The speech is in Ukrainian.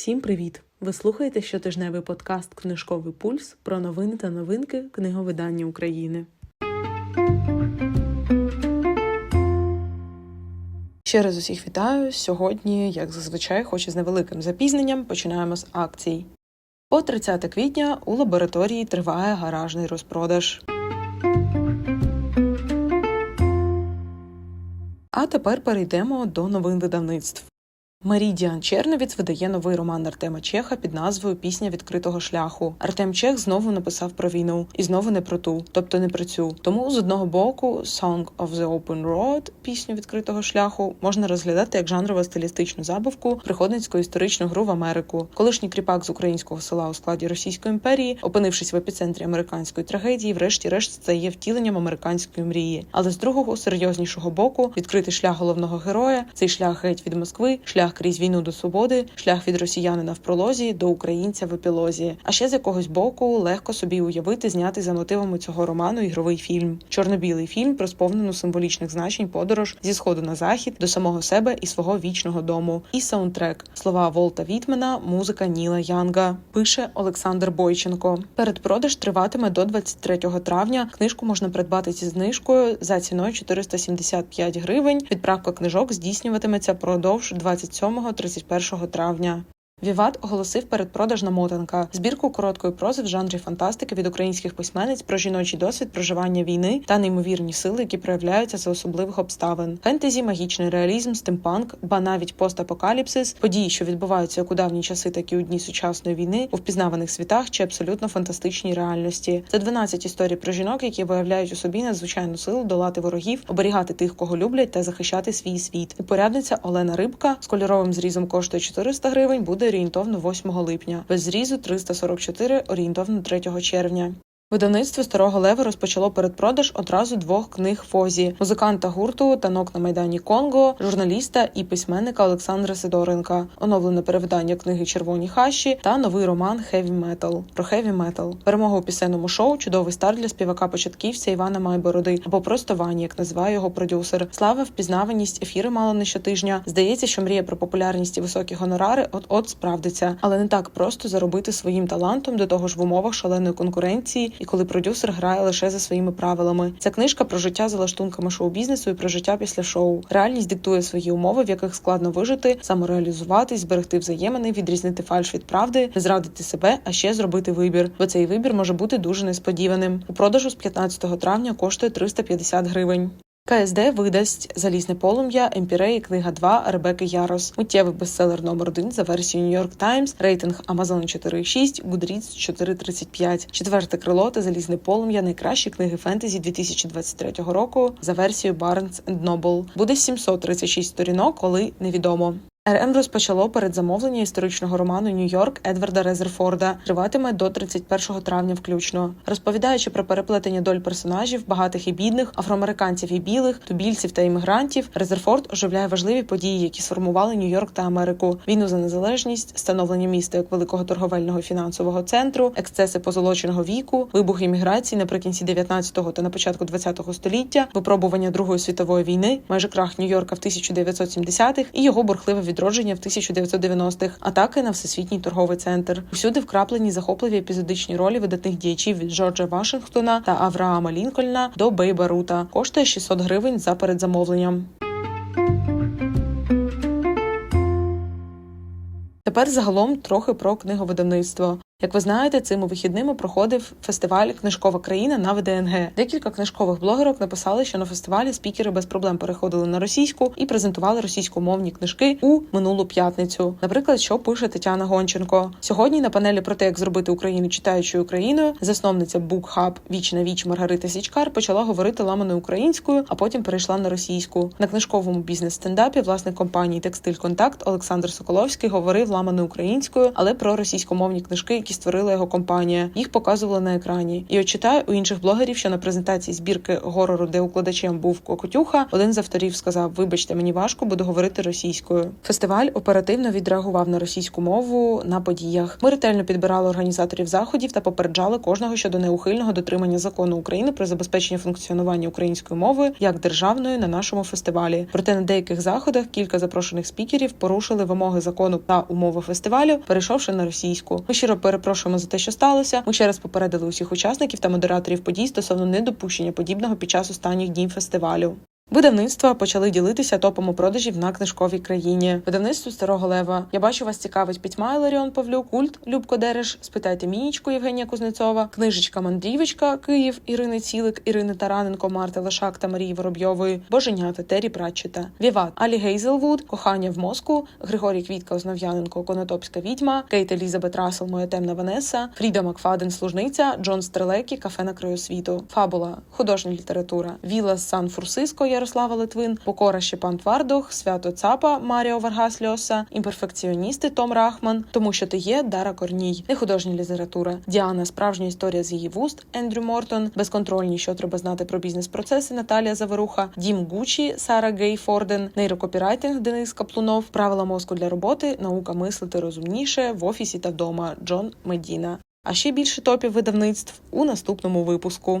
Всім привіт! Ви слухаєте щотижневий подкаст Книжковий пульс про новини та новинки книговидання України. Ще раз усіх вітаю. Сьогодні, як зазвичай, хоч і з невеликим запізненням, починаємо з акцій. По 30 квітня у лабораторії триває гаражний розпродаж. А тепер перейдемо до новин видавництв. Марідіан Черновіц видає новий роман Артема Чеха під назвою Пісня відкритого шляху. Артем Чех знову написав про війну і знову не про ту, тобто не про цю. Тому з одного боку Song of the Open Road, пісню відкритого шляху, можна розглядати як жанрову стилістичну забавку, приходницьку історичну гру в Америку. Колишній кріпак з українського села у складі Російської імперії, опинившись в епіцентрі американської трагедії, врешті-решт стає втіленням американської мрії. Але з другого серйознішого боку відкритий шлях головного героя, цей шлях геть від Москви, шлях крізь війну до свободи, шлях від росіянина в пролозі до українця в епілозі. А ще з якогось боку легко собі уявити знятий за мотивами цього роману ігровий фільм. Чорно-білий фільм про сповнену символічних значень подорож зі сходу на захід до самого себе і свого вічного дому. І саундтрек слова Волта Вітмена, музика Ніла Янга. Пише Олександр Бойченко. Передпродаж триватиме до 23 травня. Книжку можна придбати зі знижкою за ціною 475 гривень. Відправка книжок здійснюватиметься продовж 27-31 травня. Віват оголосив передпродаж на мотанка збірку короткої прози в жанрі фантастики від українських письменниць про жіночий досвід проживання війни та неймовірні сили, які проявляються за особливих обставин. Фентезі, магічний реалізм, стимпанк, ба навіть постапокаліпсис, події, що відбуваються як у давні часи, так і у дні сучасної війни, у впізнаваних світах чи абсолютно фантастичній реальності. Це 12 історій про жінок, які виявляють у собі надзвичайну силу долати ворогів, оберігати тих, кого люблять, та захищати свій світ. Упорядниця Олена Рибка з кольоровим зрізом коштує 400 гривень. Буде орієнтовно 8 липня, без зрізу 344 орієнтовно 3 червня. Видавництво старого лева розпочало передпродаж одразу двох книг Фозі музиканта гурту танок на майдані Конго, журналіста і письменника Олександра Сидоренка, оновлене перевидання книги Червоні хащі та новий роман Хеві Метал про хеві метал. Перемога у пісенному шоу чудовий старт для співака початківця Івана Майбороди або просто Вані, як називає його продюсер. Слава, впізнаваність, ефіри мало не щотижня. Здається, що мрія про популярність і високі гонорари от от справдиться, але не так просто заробити своїм талантом до того ж в умовах шаленої конкуренції і коли продюсер грає лише за своїми правилами. Ця книжка про життя за лаштунками шоу-бізнесу і про життя після шоу. Реальність диктує свої умови, в яких складно вижити, самореалізуватись, зберегти взаємини, відрізнити фальш від правди, не зрадити себе, а ще зробити вибір. Бо цей вибір може бути дуже несподіваним. У продажу з 15 травня коштує 350 гривень. КСД видасть залізне полум'я, Емпіреї, книга 2 Ребеки Ярос, миттєвий бестселер номер 1 за версією New York Times, рейтинг Amazon 4,6, Goodreads 4,35. Четверте крило та залізне полум'я найкращі книги фентезі 2023 року за версією Barnes Noble. Буде 736 сторінок, коли невідомо. РМ розпочало передзамовлення історичного роману Нью-Йорк Едварда Резерфорда. Триватиме до 31 травня включно. Розповідаючи про переплетення доль персонажів, багатих і бідних, афроамериканців і білих, тубільців та іммігрантів, Резерфорд оживляє важливі події, які сформували Нью-Йорк та Америку: війну за незалежність, становлення міста як великого торговельного фінансового центру, ексцеси позолоченого віку, вибух імміграції наприкінці 19-го та на початку 20-го століття, випробування Другої світової війни, майже крах Нью-Йорка в 1970-х і його бурхливе відродження в 1990-х, атаки на всесвітній торговий центр. Усюди вкраплені захопливі епізодичні ролі видатних діячів від Джорджа Вашингтона та Авраама Лінкольна до Бейба Рута. Коштує 600 гривень за передзамовленням. Тепер загалом трохи про книговидавництво. Як ви знаєте, цими вихідними проходив фестиваль Книжкова країна на ВДНГ. Декілька книжкових блогерок написали, що на фестивалі спікери без проблем переходили на російську і презентували російськомовні книжки у минулу п'ятницю. Наприклад, що пише Тетяна Гонченко сьогодні на панелі про те, як зробити Україну читаючою Україною, засновниця BookHub Віч на віч Маргарита Січкар почала говорити ламаною українською, а потім перейшла на російську. На книжковому бізнес-стендапі власник компанії Текстиль Контакт Олександр Соколовський говорив ламаною українською, але про російськомовні книжки, які створила його компанія. Їх показували на екрані. І от читаю у інших блогерів, що на презентації збірки горору, де укладачем був Кокотюха, один з авторів сказав: Вибачте, мені важко, буду говорити російською. Фестиваль оперативно відреагував на російську мову на подіях. Ми ретельно підбирали організаторів заходів та попереджали кожного щодо неухильного дотримання закону України про забезпечення функціонування української мови як державної на нашому фестивалі. Проте на деяких заходах кілька запрошених спікерів порушили вимоги закону та умови фестивалю, перейшовши на російську. Ми щиро перепрошуємо за те, що сталося. Ми ще раз попередили усіх учасників та модераторів подій стосовно недопущення подібного під час останніх днів фестивалю. Видавництва почали ділитися топом у продажів на книжковій країні. Видавництво старого лева. Я бачу, вас цікавить пітьма Іларіон Павлюк, культ Любко Дереш. Спитайте Мінічку Євгенія Кузнецова, книжечка Мандрівочка Київ Ірини Цілик, Ірини Тараненко, Марти Лошак та Марії Воробйової, Боженята Тері Пратчета, Віват Алі Гейзелвуд, Кохання в мозку, Григорій Квітка Основ'яненко, Конотопська відьма, Кейт Елізабет Рассел, Моя темна Ванеса, Фріда Макфаден, Служниця, Джон Стрелекі, Кафе на краю світу, Фабула, художня література, Віла Сан Фурсиско, Ярослава Литвин, Покора Щепан Твардух, Свято Цапа, Маріо Варгас Льоса, імперфекціоністи Том Рахман, тому що ти є Дара Корній, нехудожня література, Діана, справжня історія з її вуст, Ендрю Мортон, безконтрольні, що треба знати про бізнес-процеси Наталія Заверуха, Дім Гучі, Сара Гей Форден, нейрокопірайтинг Денис Каплунов, правила мозку для роботи, наука мислити розумніше в офісі та вдома Джон Медіна. А ще більше топів видавництв у наступному випуску.